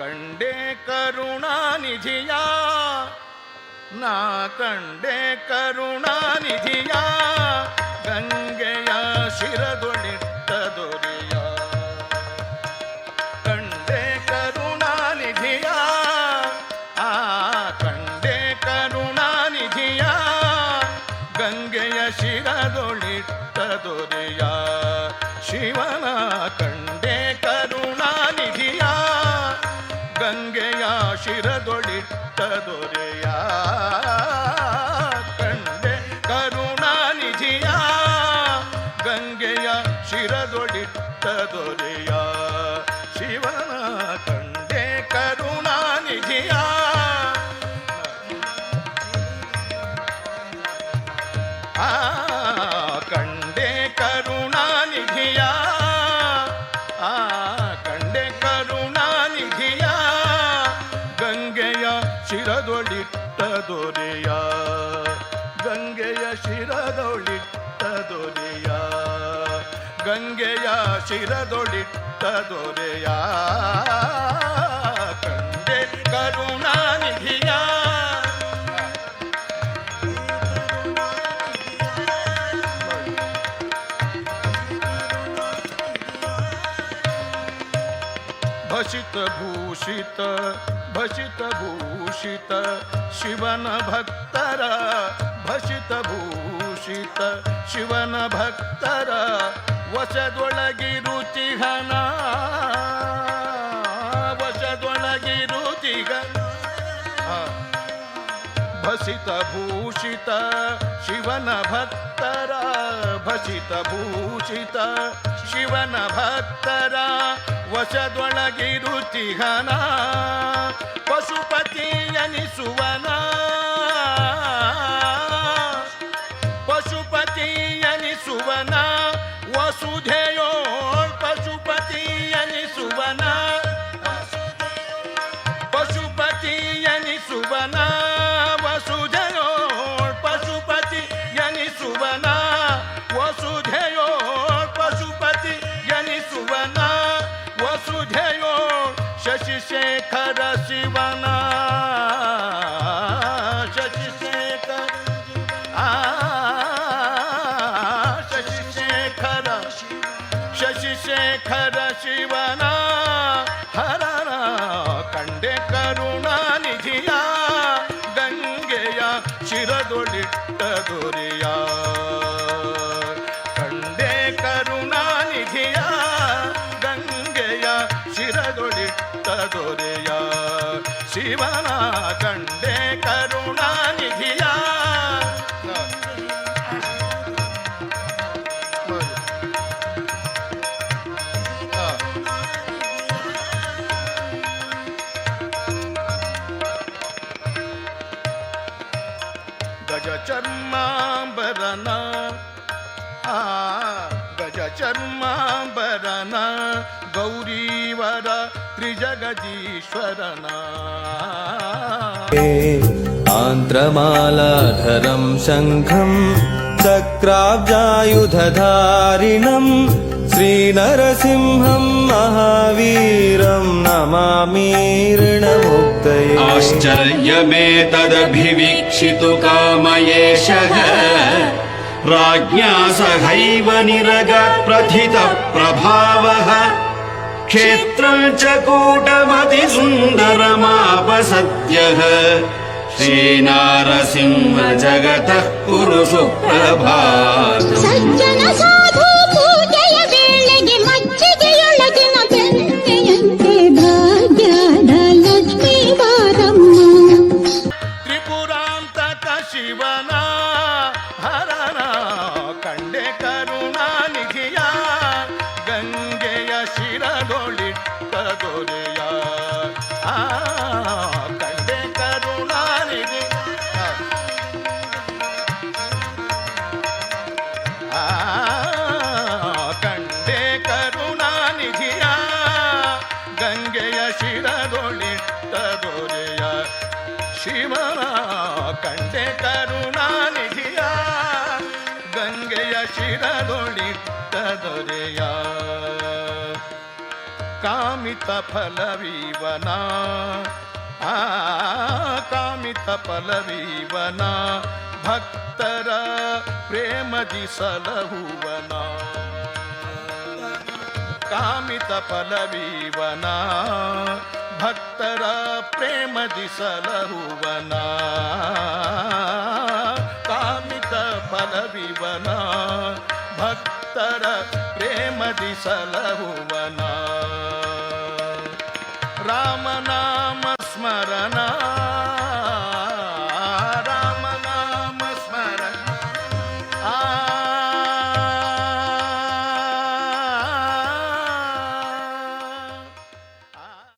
कंडे करुणानिधिया ना कंडे करुणानिधिया गङ्गया शिरदुणित्तदु தொழிட்டதொரு யார் ದೊರೆಯ ಗಂಗೆಯ ಶಿರದೊಳಿಟ್ಟ ದೊರೆಯ ಗಂಗೆಯ ಶಿರದೊಳಿಟ್ಟ ದೊರೆಯ ಕಂಡೆ ಕರುಣಾನಿಧಿಯ ಭಸಿತ ಭೂಷಿತ ಭಷಿತಭೂಷಿತ ಶಿವನ ಭಕ್ತರ ಭಷಿತಭೂಷಿತ ಶಿವನ ಭಕ್ತರ ವಶದೊಳಗಿರುತಿಹನ ವಶದೊಳಗಿರುತಿಗ ಭಸಿತ ಭೂಷಿತ ಶಿವನ ಭಕ್ತರ ಭಸಿತ ಭೂಷಿತ ಶಿವನ ಭಕ್ತರ ವಶದೊಳಗಿರುಚಿಹನ ಪಶುಪತಿ ಎನಿಸುವನ शिवना शशि शेखर शशिशेखर शशि शिवना हरा ಶಿವನ ಕಂಡೆ ಕರುಣಾನಿಧಿಯ ಗಜ ಚರ್ಮಾಂಬರನ ಆ ಗಜ ಚರ್ಮಾಂಬರನ ಗೌರೀವರ आन्ध्रमालाधरम् शङ्खम् श्रीनरसिंहं महावीरं नमामि ऋणमुक्तये। आश्चर्यमेतदभिवीक्षितु एषः राज्ञा सहैव निरगत् प्रथितः प्रभावः क्षेत्रम् च कूटमतिसुन्दरमापसद्यः श्रीनारसिंह जगतः कुरु सुप्रभातम् ಶಿವನ ಕಂಡೆ ಕರುಣಾನಿಧಿಯ ಗಂಗೆಯ ಶಿರದೊಳಿಟ್ಟ ದೊರೆಯ कामित फलवीवना कामित फलवीवना भक्तर प्रेमदि सलहुवना कामित फलवीवना भक्तर प्रेमदि सलहुवना कामित फलविवना भक्तर प्रेमदि सलहुवना ಸಲಹುವನ ರಾಮನಾ